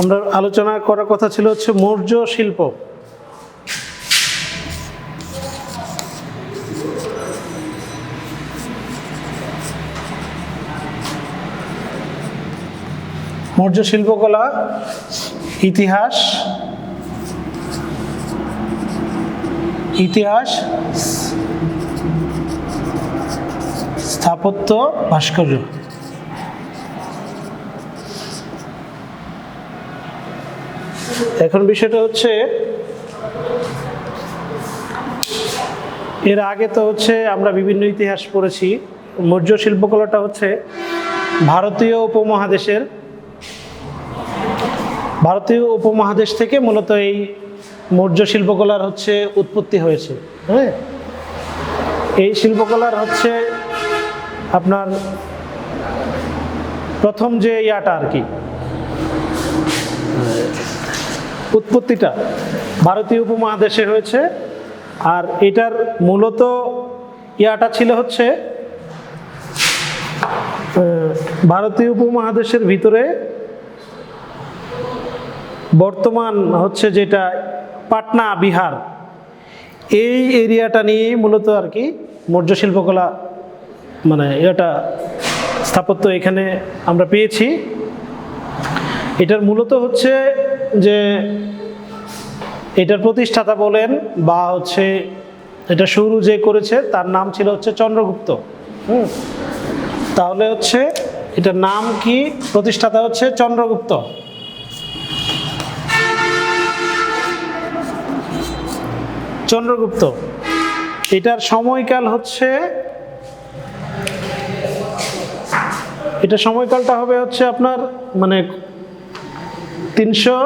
আমরা আলোচনা করার কথা ছিল হচ্ছে মৌর্য শিল্প। মৌর্য শিল্পকলা ইতিহাস ইতিহাস স্থাপত্য ভাস্কর্য। এখন বিষয়টা হচ্ছে, এর আগে তো হচ্ছে আমরা বিভিন্ন ইতিহাস পড়েছি। মৌর্য শিল্পকলাটা হচ্ছে ভারতীয় উপমহাদেশের, ভারতীয় উপমহাদেশ থেকে মূলত এই মৌর্য শিল্পকলার হচ্ছে উৎপত্তি হয়েছে। হ্যাঁ? এই শিল্পকলার হচ্ছে আপনার প্রথম যে ইয়াটা আর কি উৎপত্তিটা ভারতীয় উপমহাদেশে হয়েছে। আর এটার মূলত ইয়াটা ছিল হচ্ছে ভারতীয় উপমহাদেশের ভিতরে বর্তমান হচ্ছে যেটা পাটনা, বিহার। এই এরিয়াটা নিয়ে মূলত আর কি মৌর্য শিল্পকলা মানে এটা স্থাপত্য এখানে আমরা পেয়েছি। এটার মূলত হচ্ছে যে এটার প্রতিষ্ঠাতা বলেন বা হচ্ছে এটা শুরু যে করেছে, তার নাম ছিল হচ্ছে চন্দ্রগুপ্ত। হুম? তাহলে হচ্ছে এটার নাম কি? প্রতিষ্ঠাতা হচ্ছে চন্দ্রগুপ্ত। চন্দ্রগুপ্ত। এটার সময়কাল হচ্ছে এটা সময়কালটা হবে হচ্ছে আপনার মানে তিনশো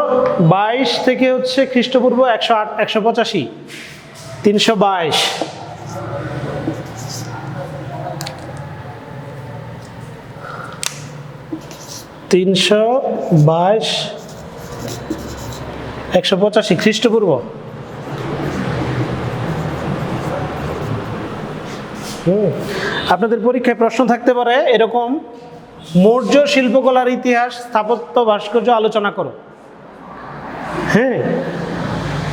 বাইশ থেকে হচ্ছে খ্রিস্টপূর্ব একশো আট, একশো পঁচাশি। তিনশো বাইশ। তিনশো বাইশ, একশো পঁচাশি, খ্রিস্টপূর্ব। আপনাদের পরীক্ষায় প্রশ্ন থাকতে পারে, এরকম মৌর্য শিল্পকলার ইতিহাস, স্থাপত্য, ভাস্কর্য আলোচনা করো। হ্যাঁ?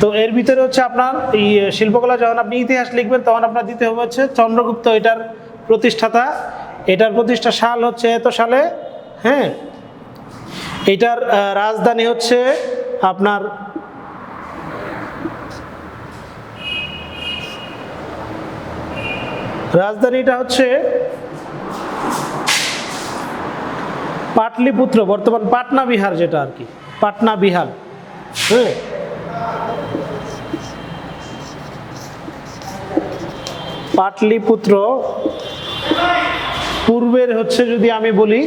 তো এর ভিতরে হচ্ছে আপনার এই শিল্পকলা যখন আপনি ইতিহাস লিখবেন, তখন আপনার দিতে হবে হচ্ছে চন্দ্রগুপ্ত এটার প্রতিষ্ঠাতা। এটার প্রতিষ্ঠা সাল হচ্ছে এত সালে? হ্যাঁ? এটার রাজধানী হচ্ছে আপনার রাজধানীটা হচ্ছে পাটলিপুত্র, বর্তমান পাটনা বিহার যেটা আর কি, পাটনা বিহার। হ্যাঁ? পাটলিপুত্র, পূর্বের হচ্ছে যদি আমি বলি,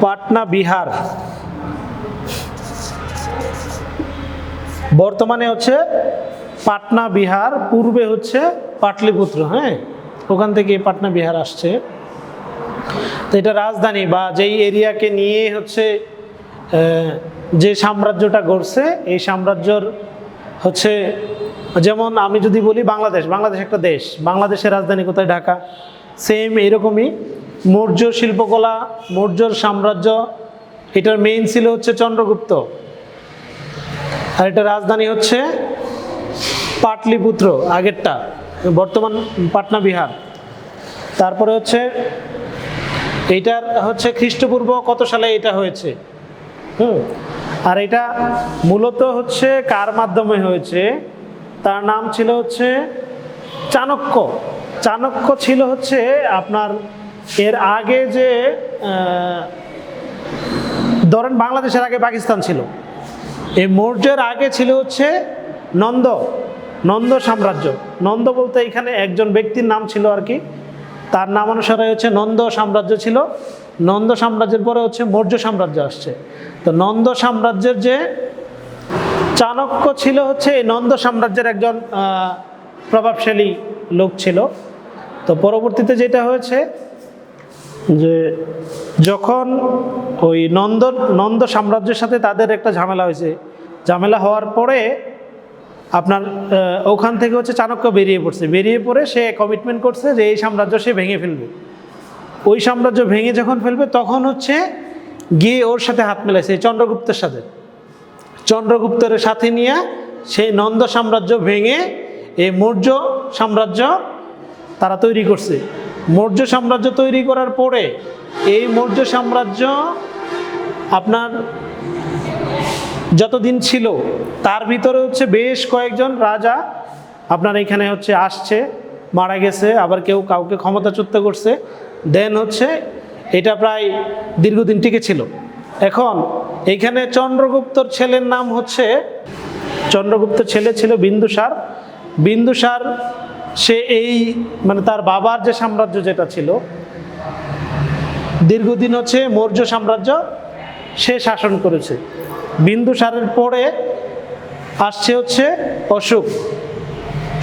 পাটনা বিহার। বর্তমানে হচ্ছে পাটনা বিহার, পূর্বে হচ্ছে পাটলিপুত্র হ্যাঁ? ওখান থেকে পাটনা বিহার আসছে। তো এটা রাজধানী বা যেই এরিয়াকে নিয়ে হচ্ছে যে সাম্রাজ্যটা গড়ছে, এই সাম্রাজ্যর হচ্ছে, যেমন আমি যদি বলি বাংলাদেশ বাংলাদেশ একটা দেশ, বাংলাদেশের রাজধানী কোথায়? ঢাকা। সেম এরকমই মৌর্য শিল্পকলা, মৌর্যর সাম্রাজ্য, এটার মেইন ছিল হচ্ছে চন্দ্রগুপ্ত। আর এটা রাজধানী হচ্ছে পাটলিপুত্র আগেরটা। বর্তমান পাটনা বিহার। তারপরে হচ্ছে, এইটার হচ্ছে খ্রিস্টপূর্ব কত সালে এটা হয়েছে? হুম, আর এটা মূলত হচ্ছে কার মাধ্যমে হয়েছে? তার নাম ছিল হচ্ছে চাণক্য। চাণক্য ছিল হচ্ছে আপনার এর আগে যে ধরেন বাংলাদেশের আগে পাকিস্তান ছিল। এই মৌর্যের আগে ছিল হচ্ছে নন্দ। নন্দ সাম্রাজ্য। নন্দ বলতে এখানে একজন ব্যক্তির নাম ছিল আর কি। তার নাম অনুসারে হচ্ছে নন্দ সাম্রাজ্য ছিল। নন্দ সাম্রাজ্যের পরে হচ্ছে মৌর্য সাম্রাজ্য আসছে। তো নন্দ সাম্রাজ্যের যে চাণক্য ছিল হচ্ছে এই নন্দ সাম্রাজ্যের একজন প্রভাবশালী লোক ছিল। তো পরবর্তীতে যেটা হয়েছে যে যখন ওই নন্দ নন্দ সাম্রাজ্যের সাথে তাদের একটা ঝামেলা হয়েছে। ঝামেলা হওয়ার পরে আপনার ওখান থেকে হচ্ছে চাণক্য বেরিয়ে পড়ছে। বেরিয়ে পড়ে সে কমিটমেন্ট করছে যে এই সাম্রাজ্য সে ভেঙে ফেলবে। ওই সাম্রাজ্য ভেঙে যখন ফেলবে, তখন হচ্ছে গিয়ে ওর সাথে হাত মেলাইছে চন্দ্রগুপ্তের সাথে। চন্দ্রগুপ্তের সাথে নিয়ে সেই নন্দ সাম্রাজ্য ভেঙে এই মৌর্য সাম্রাজ্য তারা তৈরি করছে। মৌর্য সাম্রাজ্য তৈরি করার পরে এই মৌর্য সাম্রাজ্য আপনার যতদিন ছিল, তার ভিতরে হচ্ছে বেশ কয়েকজন রাজা আপনার এখানে হচ্ছে আসছে, মারা গেছে, আবার কেউ কাউকে ক্ষমতাচ্যুত করছে। দেন হচ্ছে এটা প্রায় দীর্ঘদিন টিকে ছিল। এখন এইখানে চন্দ্রগুপ্তর ছেলের নাম হচ্ছে চন্দ্রগুপ্ত ছেলে ছিল বিন্দুসার। বিন্দুসার, সে এই মানে তার বাবার যে সাম্রাজ্য যেটা ছিল, দীর্ঘদিন হচ্ছে মৌর্য সাম্রাজ্য সে শাসন করেছে। বিন্দুসারের পরে আসছে হচ্ছে অশোক,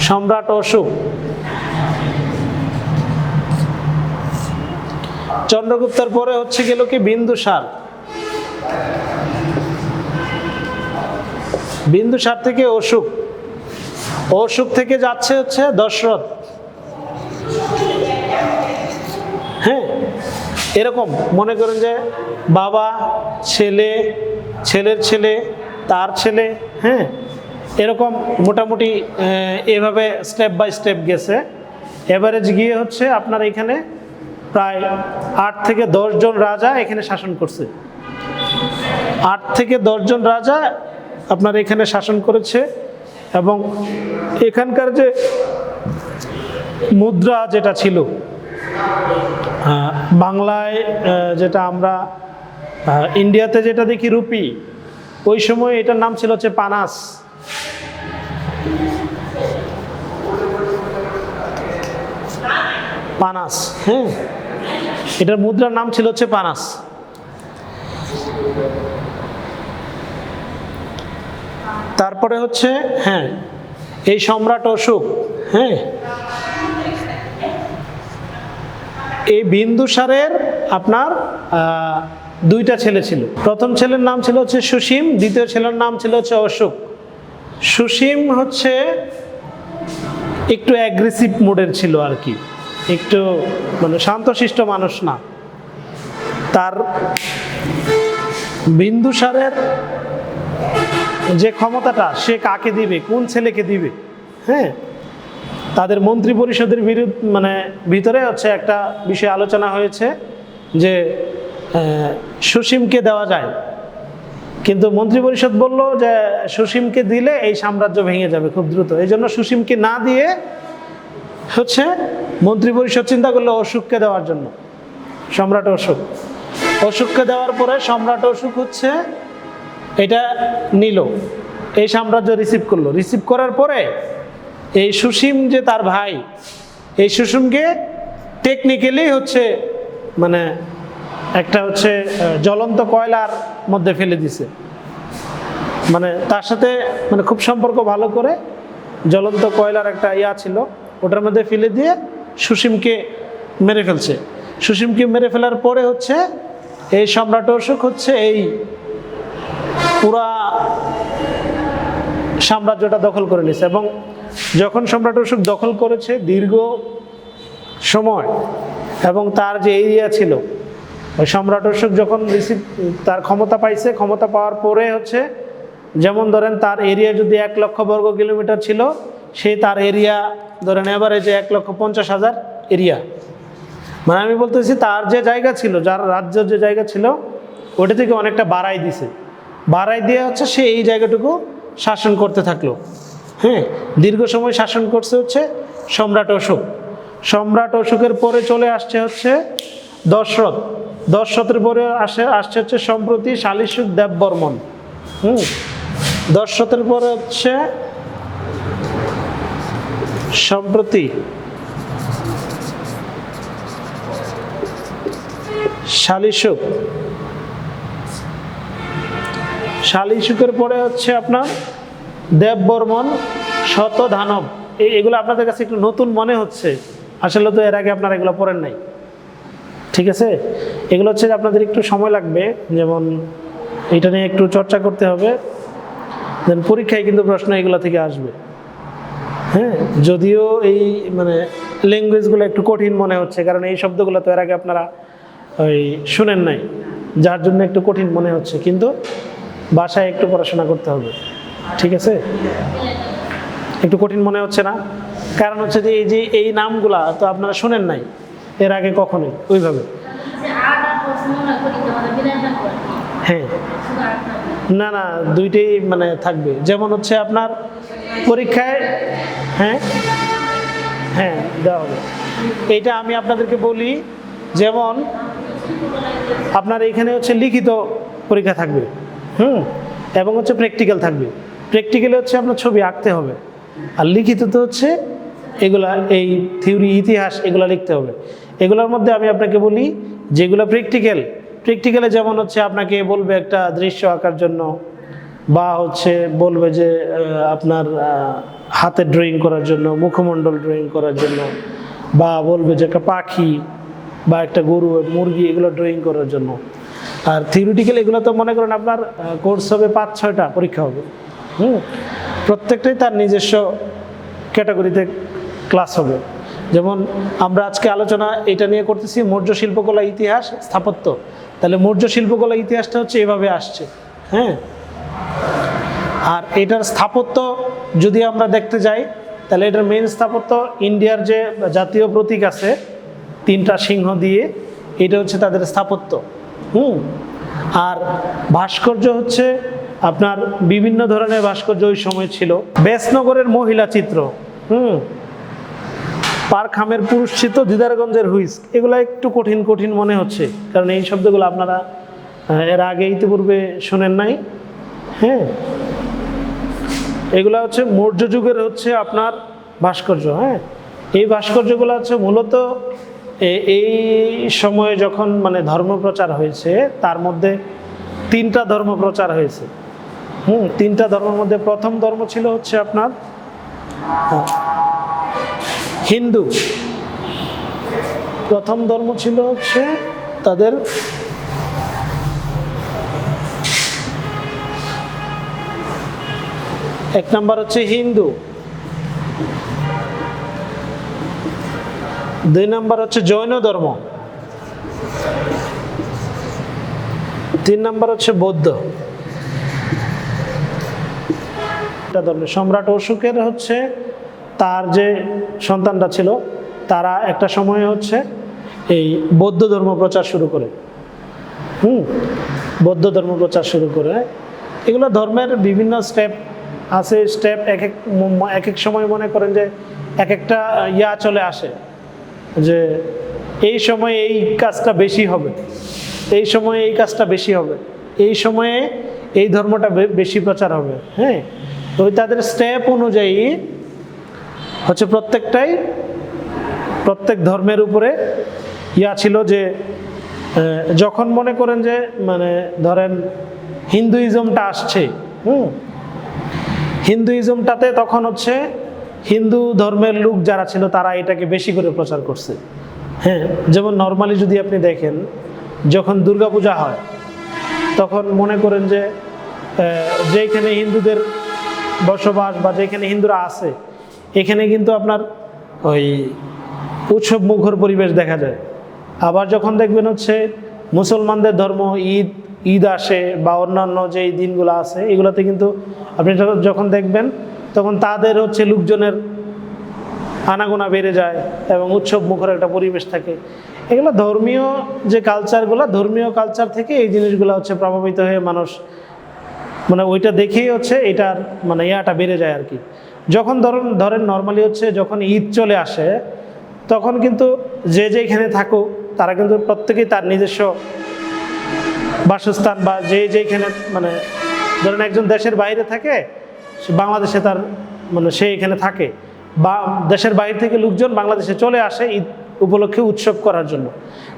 সম্রাট অশোক। চন্দ্রগুপ্তের পরে হচ্ছে গেল কি বিন্দুসার বিন্দুসার থেকে অশোক। অশোক থেকে যাচ্ছে হচ্ছে দশরথ। হ্যাঁ এরকম মনে করেন যে বাবা, ছেলে ছেলের ছেলে, তার ছেলে হ্যাঁ? এরকম মোটামুটি এভাবে স্টেপ বাই স্টেপ গেছে। এভারেজ গিয়ে হচ্ছে আপনার এখানে প্রায় আট থেকে জন রাজা এখানে শাসন করছে। আট থেকে জন রাজা আপনার এখানে শাসন করেছে এবং এখানকার যে মুদ্রা যেটা ছিল বাংলায় যেটা আমরা ইন্ডিয়াতে যেটা দেখি রুপি, ওই সময় এটার নাম ছিল হচ্ছে পানাস। পানাস হ্যাঁ এটার মুদ্রার নাম ছিল হচ্ছে পানাস। তারপরে হচ্ছে হ্যাঁ এই সম্রাট অশোক হ্যাঁ। এই বিন্দুসারের আপনার দুইটা ছেলে ছিল। প্রথম ছেলের নাম ছিল হচ্ছে সুসীম দ্বিতীয় ছেলের নাম ছিল হচ্ছে অশোক। সুসীম হচ্ছে একটু অ্যাগ্রেসিভ মোডের ছিল আর কি। একটু মানে শান্তশিষ্ট মানুষ না। তার বিন্দুসারের যে ক্ষমতাটা সে কাকে দিবে, কোন ছেলেকে দিবে হ্যাঁ? তাদের মন্ত্রী পরিষদের বিরুদ্ধ মানে ভিতরে হচ্ছে একটা বিষয় আলোচনা হয়েছে যে সুসীমকে দেওয়া যায়। কিন্তু মন্ত্রী পরিষদ বলল যে সুসীমকে দিলে এই সাম্রাজ্য ভেঙে যাবে খুব দ্রুত। এই জন্য সুসীমকে না দিয়ে হচ্ছে মন্ত্রী পরিষদ চিন্তা করল অসুখকে দেওয়ার জন্য, সম্রাট অসুখ অশোককে দেওয়ার পরে সম্রাট অসুখ হচ্ছে, এটা নিল, এই সাম্রাজ্য রিসিভ করল। রিসিভ করার পরে এই সুসীম যে তার ভাই, এই সুসীমকে টেকনিক্যালি হচ্ছে মানে একটা হচ্ছে জ্বলন্ত কয়লার মধ্যে ফেলে দিছে। মানে তার সাথে মানে খুব সম্পর্ক ভালো করে জ্বলন্ত কয়লার একটা ইয়া ছিল, ওটার মধ্যে ফেলে দিয়ে সুসীমকে মেরে ফেলছে। সুসীমকে মেরে ফেলার পরে হচ্ছে, এই সম্রাট অশোক হচ্ছে এই পুরা সাম্রাজ্যটা দখল করে নিয়েছে এবং যখন সম্রাট অশোক দখল করেছে দীর্ঘ সময় এবং তার যে এরিয়া ছিল সম্রাট অশোক যখন রিসিভ তার ক্ষমতা পাইছে, ক্ষমতা পাওয়ার পরে হচ্ছে, যেমন ধরেন তার এরিয়া যদি এক লক্ষ বর্গ কিলোমিটার ছিল সে তার এরিয়া ধরেন এভারেজে এক লক্ষ পঞ্চাশ হাজার এরিয়া মানে আমি বলতেছি তার যে জায়গা ছিল, যার রাজ্য যে জায়গা ছিল, ওটা থেকে অনেকটা বাড়াই দিছে। বাড়াই দিয়ে হচ্ছে সে এই জায়গাটুকু শাসন করতে থাকল। হ্যাঁ দীর্ঘ সময় শাসন করছে হচ্ছে সম্রাট অশোক। সম্রাট অশোকের পরে চলে আসছে হচ্ছে দশরথ। দশরথের পরে আসে, আসছে হচ্ছে সম্প্রতি শালিশুক দেববর্মন হুম? দশরথের পরে হচ্ছে সম্প্রতি শালিশুক শালিশুকের পরে হচ্ছে আপনার দেববর্মন শত ধানব। এগুলো আপনাদের কাছে একটু নতুন মনে হচ্ছে। আসলে তো এর আগে আপনারা এগুলো পড়েন নাই। ঠিক আছে? এগুলো হচ্ছে যে আপনাদের একটু সময় লাগবে, যেমন এটা নিয়ে একটু চর্চা করতে হবে। দেন পরীক্ষায় কিন্তু প্রশ্ন এগুলো থেকে আসবে। হ্যাঁ? যদিও এই মানে ল্যাঙ্গুয়েজগুলো একটু কঠিন মনে হচ্ছে, কারণ এই শব্দগুলো তো এর আগে আপনারা ওই শুনেন নাই। যার জন্য একটু কঠিন মনে হচ্ছে, কিন্তু বাসায় একটু পড়াশোনা করতে হবে। ঠিক আছে? একটু কঠিন মনে হচ্ছে না? কারণ হচ্ছে যে এই যে এই নামগুলা তো আপনারা শুনেন নাই। এর আগে কখনোই, ওইভাবে। হ্যাঁ। না না না দুইটাই মানে থাকবে। যেমন হচ্ছে আপনার পরীক্ষায় হ্যাঁ হ্যাঁ দেওয়া হবে। এইটা আমি আপনাদেরকে বলি, যেমন আপনার এখানে হচ্ছে লিখিত পরীক্ষা থাকবে, হুম, এবং হচ্ছে প্র্যাকটিক্যাল থাকবে। প্র্যাকটিক্যালে হচ্ছে আপনার ছবি আঁকতে হবে। আর লিখিত তো হচ্ছে এগুলা, এই থিওরি ইতিহাস, এগুলা লিখতে হবে। এগুলোর মধ্যে আমি আপনাকে বলি যেগুলো প্র্যাকটিক্যাল প্র্যাকটিক্যালে যেমন হচ্ছে আপনাকে বলবে একটা দৃশ্য আঁকার জন্য, বা হচ্ছে বলবে যে আপনার হাতে ড্রয়িং করার জন্য, মুখমণ্ডল ড্রয়িং করার জন্য, বা বলবে যে একটা পাখি, বা একটা গরু, মুরগি, এগুলো ড্রয়িং করার জন্য। আর থিওরিটিক্যাল এগুলো তো মনে করেন আপনার কোর্স হবে পাঁচ, ছয়টা, পরীক্ষা হবে। হুম? প্রত্যেকটাই তার নিজস্ব ক্যাটাগরিতে ক্লাস হবে। যেমন আমরা আজকে আলোচনা এটা নিয়ে করতেছি, মৌর্য শিল্পকলা ইতিহাস স্থাপত্য। তাহলে মৌর্য শিল্পকলা ইতিহাসটা হচ্ছে এভাবে আসছে হ্যাঁ? আর এটার স্থাপত্য যদি আমরা দেখতে যাই, তাহলে এটার মেন স্থাপত্য ইন্ডিয়ার যে জাতীয় প্রতীক আছে, তিনটা সিংহ দিয়ে, এটা হচ্ছে তাদের স্থাপত্য, হুম? আর ভাস্কর্য হচ্ছে আপনার বিভিন্ন ধরনের ভাস্কর্য ওই সময় ছিল। বেসনগরের মহিলা চিত্র, হুম? পারখামের পুরুষ চিত্র দিদারগঞ্জের হুইস। এগুলো একটু কঠিন কঠিন মনে হচ্ছে। কারণ এই শব্দগুলো আপনারা এর আগে ইতিপূর্বে শোনেন নাই। হ্যাঁ? এগুলা হচ্ছে মৌর্য যুগের হচ্ছে আপনার ভাস্কর্য হ্যাঁ? এই ভাস্কর্যগুলো হচ্ছে মূলত এই সময়ে যখন মানে ধর্ম প্রচার হয়েছে, তার মধ্যে তিনটা ধর্ম প্রচার হয়েছে। হুম, তিনটা ধর্মের মধ্যে প্রথম ধর্ম ছিল হচ্ছে আপনার হিন্দু। প্রথম ধর্ম ছিল হচ্ছে তাদের এক নাম্বার হচ্ছে হিন্দু। দুই নাম্বার হচ্ছে জৈন ধর্ম। তিন নাম্বার হচ্ছে বৌদ্ধ। এটা ধর্ম, সম্রাট অশোকের হচ্ছে তার যে সন্তানটা ছিল, তারা একটা সময়ে হচ্ছে এই বৌদ্ধ ধর্ম প্রচার শুরু করে। হুম? বৌদ্ধ ধর্ম প্রচার শুরু করে। এগুলো ধর্মের বিভিন্ন স্টেপ আছে। স্টেপ এক এক এক এক সময় মনে করেন যে এক একটা ইয়া চলে আসে যে এই সময়ে এই কাজটা বেশি হবে, এই সময়ে এই কাজটা বেশি হবে, এই সময়ে এই ধর্মটা বেশি প্রচার হবে। হ্যাঁ? তো তাদের স্টেপ অনুযায়ী হচ্ছে প্রত্যেকটাই প্রত্যেক ধর্মের উপরে ইয়া ছিল যে যখন মনে করেন যে মানে ধরেন হিন্দুইজমটা আসছে, হুম? হিন্দুইজমটাতে তখন হচ্ছে হিন্দু ধর্মের লোক যারা ছিল তারা এটাকে বেশি করে প্রচার করছে হ্যাঁ? যেমন নর্মালি যদি আপনি দেখেন, যখন দুর্গাপূজা হয়, তখন মনে করেন যে যেখানে হিন্দুদের বসবাস বা যেখানে হিন্দুরা আছে এখানে কিন্তু আপনার ওই উৎসব মুখর পরিবেশ দেখা যায়। আবার যখন দেখবেন হচ্ছে মুসলমানদের ধর্ম ঈদ ঈদ আসে বা অন্যান্য যে দিনগুলো আছে, এগুলোতে কিন্তু আপনি যখন- দেখবেন, তখন তাদের হচ্ছে লোকজনের আনাগোনা বেড়ে যায় এবং উৎসব মুখর একটা পরিবেশ থাকে। এগুলো ধর্মীয় যে কালচারগুলো ধর্মীয় কালচার থেকে এই জিনিসগুলো হচ্ছে প্রভাবিত হয়ে মানুষ মানে ওইটা দেখেই হচ্ছে এটার মানে ইয়াটা বেড়ে যায় আর কি। যখন ধরুন, ধরেন নর্মালি হচ্ছে যখন ঈদ চলে আসে, তখন কিন্তু যে যেখানে থাকুক, তারা কিন্তু প্রত্যেকেই তার নিজস্ব বাসস্থান বা যে যেখানে মানে ধরেন একজন দেশের বাইরে থাকে, সে বাংলাদেশে তার মানে সে এখানে থাকে। বা দেশের বাইরে থেকে লোকজন বাংলাদেশে চলে আসে ঈদ উপলক্ষে উৎসব করার জন্য।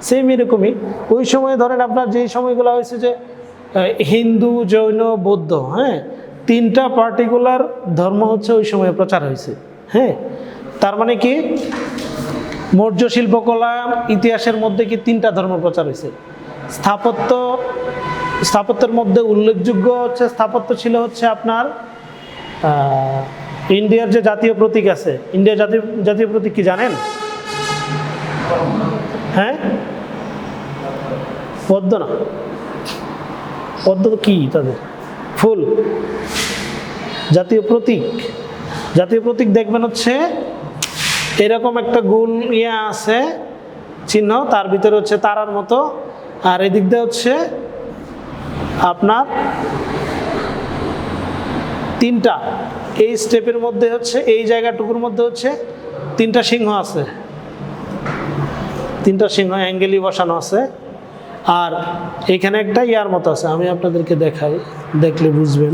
সেম এরকমই, ওই সময় ধরেন আপনার যেই সময়গুলো হয়েছে যে হিন্দু, জৈন, বৌদ্ধ হ্যাঁ? তিনটা পার্টিকুলার ধর্ম হচ্ছে ওই সময় প্রচার হয়েছে হ্যাঁ? তার মানে কি? মৌর্য শিল্পকলা ইতিহাসের মধ্যে কি তিনটা ধর্ম প্রচার হয়েছে? স্থাপত্য, স্থাপত্যের মধ্যে উল্লেখযোগ্য হচ্ছে স্থাপত্য ছিল হচ্ছে আপনার ইন্ডিয়ার যে জাতীয় প্রতীক আছে ইন্ডিয়ার জাতীয় জাতীয় প্রতীক কি জানেন? হ্যাঁ? পদ্ম না পদ্ম কি তাদের? ফুল। জাতীয় প্রতীক। জাতীয় প্রতীক দেখবেন হচ্ছে এরকম একটা গোল ইয়ে আছে, চিহ্ন, তার ভিতরে হচ্ছে তারার মতো। আর এদিক দিয়ে হচ্ছে আপনার তিনটা। এই স্টেপের মধ্যে হচ্ছে, এই জায়গাটুকুর মধ্যে হচ্ছে তিনটা সিংহ আছে। তিনটা সিংহ অ্যাঙ্গেলি বসানো আছে। আর এখানে একটা ইয়ার মতো আছে, আমি আপনাদেরকে দেখাই, দেখলে বুঝবেন।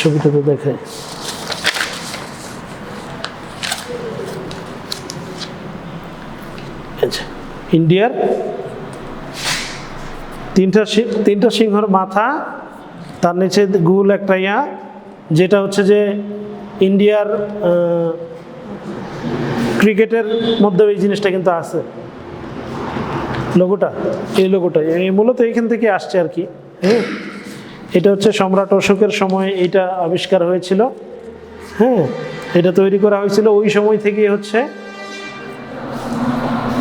ছবিটাতে দেখাই। আচ্ছা ইন্ডিয়ার তিনটা তিনটা সিংহর মাথা, তার নিচে গুল একটা ইয়া, যেটা হচ্ছে যে ইন্ডিয়ার ক্রিকেটের মধ্যে এই জিনিসটা কিন্তু আছে। লোগোটা, এই লোগোটা, এই মূলত এইখান থেকে আসছে আর কি হ্যাঁ? এটা হচ্ছে সম্রাট অশোকের সময় এটা আবিষ্কার হয়েছিল হ্যাঁ? এটা তৈরি করা হয়েছিল ওই সময় থেকে হচ্ছে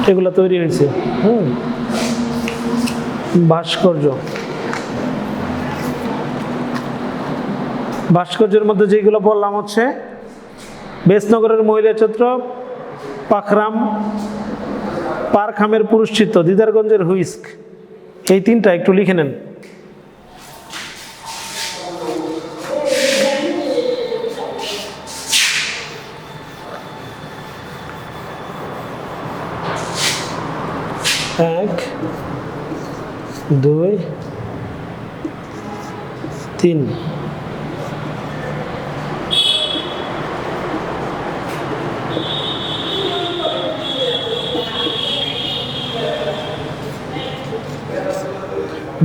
এগুলো তৈরি হয়েছে, হুম? ভাস্কর্য। ভাস্কর্যের মধ্যে যেগুলো বললাম হচ্ছে বেসনগরের মহিলা চিত্র, পাখরাম পারখামের পুরুষ চিত্র দিদারগঞ্জের হুইস্ক। এই তিনটা একটু লিখে নেন। এক দুই তিন।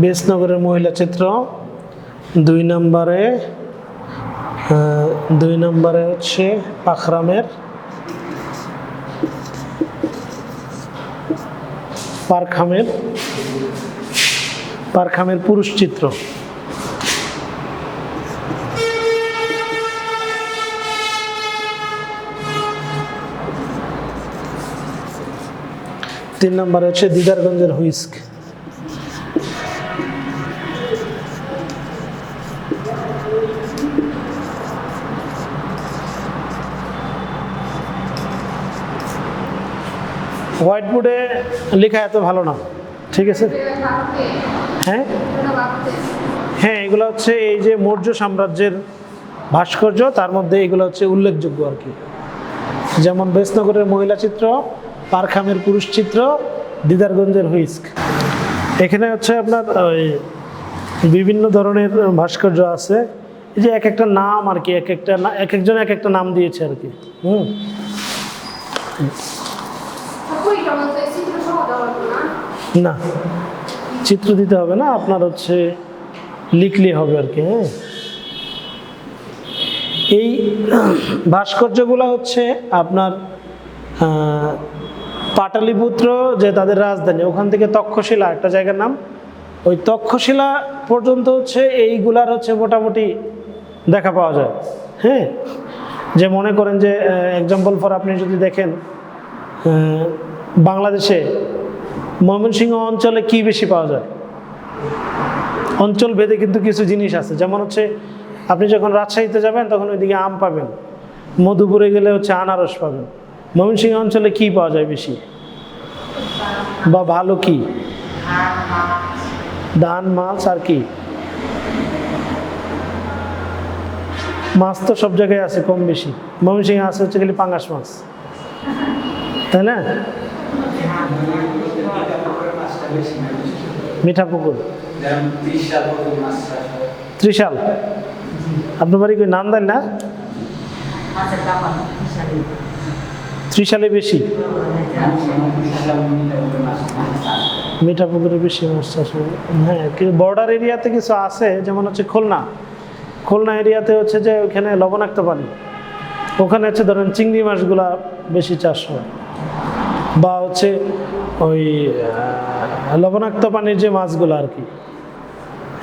বেসনগরের মহিলা চিত্র, দুই নম্বরে দুই নম্বরে হচ্ছে পাখরামের পারখামের পারখামের পুরুষ চিত্র। তিন নম্বরে হচ্ছে দিদারগঞ্জের হুইস্ক। হোয়াইট বোর্ডে লেখা এত ভালো না। ঠিক আছে? হ্যাঁ? হ্যাঁ এগুলো হচ্ছে এই যে মৌর্য সাম্রাজ্যের ভাস্কর্য, তার মধ্যে এগুলো হচ্ছে উল্লেখযোগ্য আর কি। যেমন বেসনগরের মহিলা চিত্র, পারখামের পুরুষ চিত্র, দিদারগঞ্জের হুইস্ক। এখানে হচ্ছে আপনার ওই বিভিন্ন ধরনের ভাস্কর্য আছে। এই যে এক একটা নাম আর কি, এক একটা এক একজন এক একটা নাম দিয়েছে আর কি। হুম? না, চিত্র দিতে হবে না, আপনার হচ্ছে লিখলে হবে আর কি হ্যাঁ। এই ভাস্কর্যগুলো হচ্ছে আপনার পাটালিপুত্র যে তাদের রাজধানী, ওখান থেকে তক্ষশিলা, একটা জায়গার নাম। ওই তক্ষশিলা পর্যন্ত হচ্ছে এইগুলার হচ্ছে মোটামুটি দেখা পাওয়া যায় হ্যাঁ। যে মনে করেন যে এক্সাম্পল ফর আপনি যদি দেখেন বাংলাদেশে ময়মনসিংহ অঞ্চলে কি বেশি পাওয়া যায়? অঞ্চল ভেদে কিন্তু কিছু জিনিস আছে। যেমন হচ্ছে, আপনি যখন রাজশাহীতে যাবেন, তখন ওইদিকে আম পাবেন। মধুপুরে গেলে হচ্ছে আনারস পাবেন। ময়মনসিংহ অঞ্চলে কি পাওয়া যায় বেশি? বা ভালো কি? ধান, মাছ আর কি? মাছ তো সব জায়গায় আছে কম বেশি। ময়মনসিংহ আছে হচ্ছে খালি পাঙ্গাস মাছ। তাই না? মিঠা পুকুর ত্রিশাল আপনার বাড়ি কই নান্দাইল না? ত্রিশালে বেশি? মিঠা পুকুরে বেশি মাছ চাষ হয়। হ্যাঁ বর্ডার এরিয়াতে কিছু আছে যেমন হচ্ছে খুলনা। খুলনা এরিয়াতে হচ্ছে যে ওখানে লবণাক্ত পানি। ওখানে হচ্ছে ধরেন চিংড়ি মাছগুলা বেশি চাষ হয়। বা হচ্ছে ওই লবণাক্ত পানির যে মাছগুলো আর কি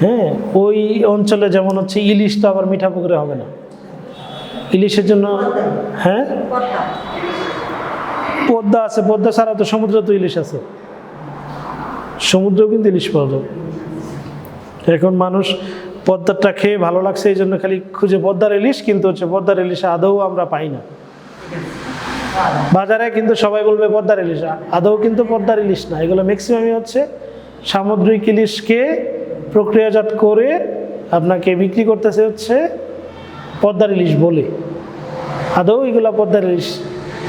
হ্যাঁ ওই অঞ্চলে যেমন হচ্ছে ইলিশ তো আবার মিঠা পুকুরে হবে না। ইলিশের জন্য হ্যাঁ? পদ্মা আছে, পদ্মা ছাড়া তো সমুদ্র তো ইলিশ আছে। সমুদ্রেও কিন্তু ইলিশ পাওয়া যায়। এখন মানুষ পদ্মারটা খেয়ে ভালো লাগছে, এই জন্য খালি খুঁজে পদ্মার ইলিশ, কিন্তু হচ্ছে পদ্মার ইলিশ আদৌ আমরা পাই না। বাজারে কিন্তু সবাই বলবে পদ্মার ইলিশ, আদৌ কিন্তু পদ্মার ইলিশ না। এগুলো ম্যাক্সিমামই হচ্ছে সামুদ্রিক ইলিশকে প্রক্রিয়াজাত করে আপনাকে বিক্রি করতেছে হচ্ছে পদ্মার ইলিশ বলে। আদৌ এগুলো পদ্মার ইলিশ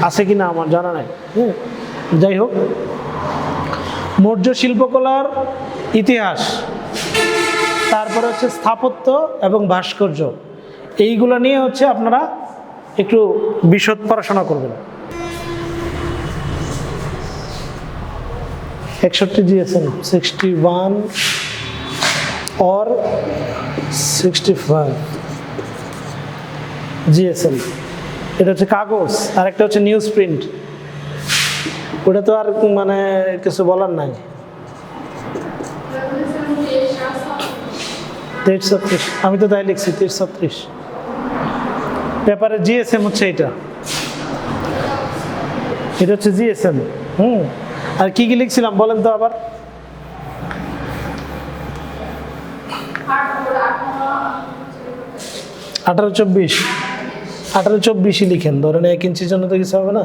আছে কি না আমার জানা নাই। হ্যাঁ যাই হোক। মৌর্য শিল্পকলার ইতিহাস, তারপরে হচ্ছে স্থাপত্য এবং ভাস্কর্য। এইগুলো নিয়ে হচ্ছে আপনারা একটু বিশদ পড়াশোনা করবেন। একষট্টি GSM sixty one or sixty five GSM এটা হচ্ছে কাগজ আর একটা হচ্ছে নিউজ প্রিন্ট ওটা তো আর মানে কিছু বলার নাই। তেইশ ছত্রিশ, আমি তো তাই লিখছি, তেইশ ছত্রিশ। পেপারে জিএসএম হচ্ছে এটা এটা হচ্ছে জিএসএম হুম। আর কি কি লিখছিলাম বলেন তো আবার? আঠারো চব্বিশ। আঠারো চব্বিশই লিখেন, ধরেন এক ইঞ্চির জন্য তো কিছু হবে না।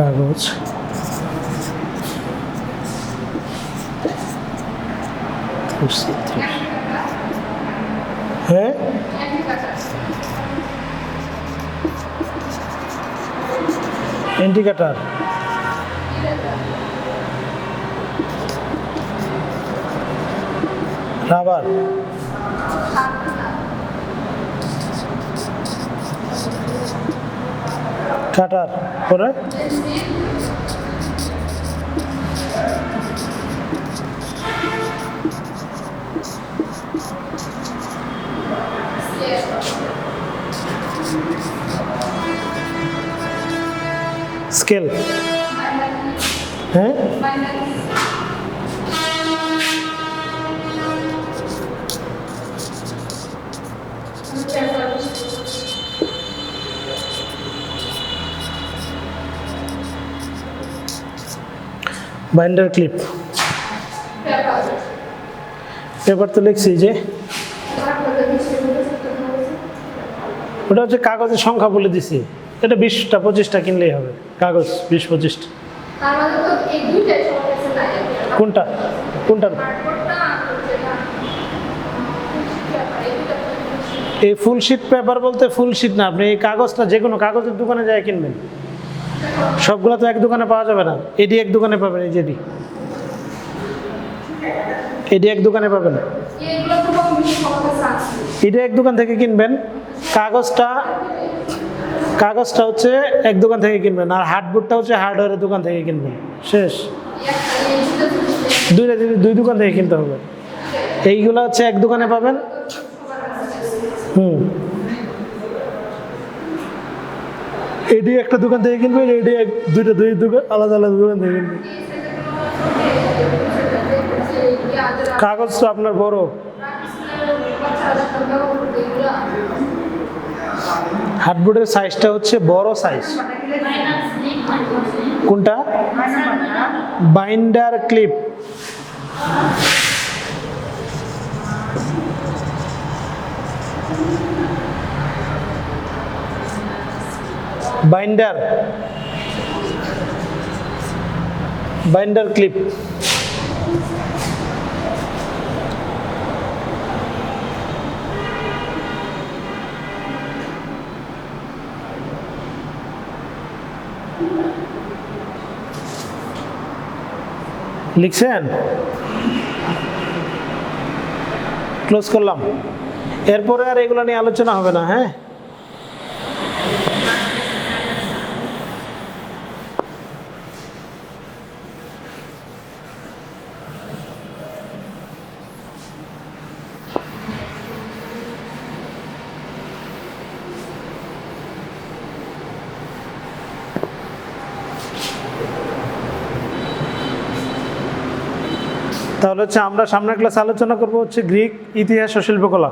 কাগজ। হ্যাঁ? Indicator rubber. কাটার পরে স্কেল হ্যাঁ বাইন্ডার ক্লিপ পেপার তো লিখছি যে, ওটা হচ্ছে কাগজের সংখ্যা বলে দিছি। এটা বিশটা পঁচিশটা কিনলেই হবে। কাগজ বিশ পঁচিশটা কোনটা? কোনটা? এই ফুল শিট পেপার বলতে ফুল শিট না, আপনি এই কাগজটা যে কোনো কাগজের দোকানে যায় কিনবেন। সবগুলো তো এক দোকানে পাওয়া যাবে না। এডি এক দোকানে পাবেন, এই যেডি এডি। এক দোকানে পাবেন। এটা এক দোকান থেকে কিনবেন। কাগজটা কাগজটা হচ্ছে এক দোকান থেকে কিনবেন, আর হার্ডবোর্ডটা হচ্ছে হার্ডওয়্যারের দোকান থেকে কিনবেন। শেষ। দুইটা জিনিস, দুই দোকান থেকে কিনতে হবে। এইগুলো হচ্ছে এক দোকানে পাবেন। হুম। এডি একটা দোকান থেকে কিনবেন এডি এক, দুইটা দুই দোকান, আলাদা আলাদা দোকান থেকে কিনবে। কাগজ তো আপনার বড়। হার্ডবোর্ডের সাইজটা হচ্ছে বড় সাইজ কোনটা? Binder clip binder binder clip লিখছেন ক্লোজ করলাম। এরপরে আর এগুলো নিয়ে আলোচনা হবে না হ্যাঁ? তাহলে হচ্ছে আমরা সামনের ক্লাসে আলোচনা করব হচ্ছে গ্রিক ইতিহাস ও শিল্পকলা।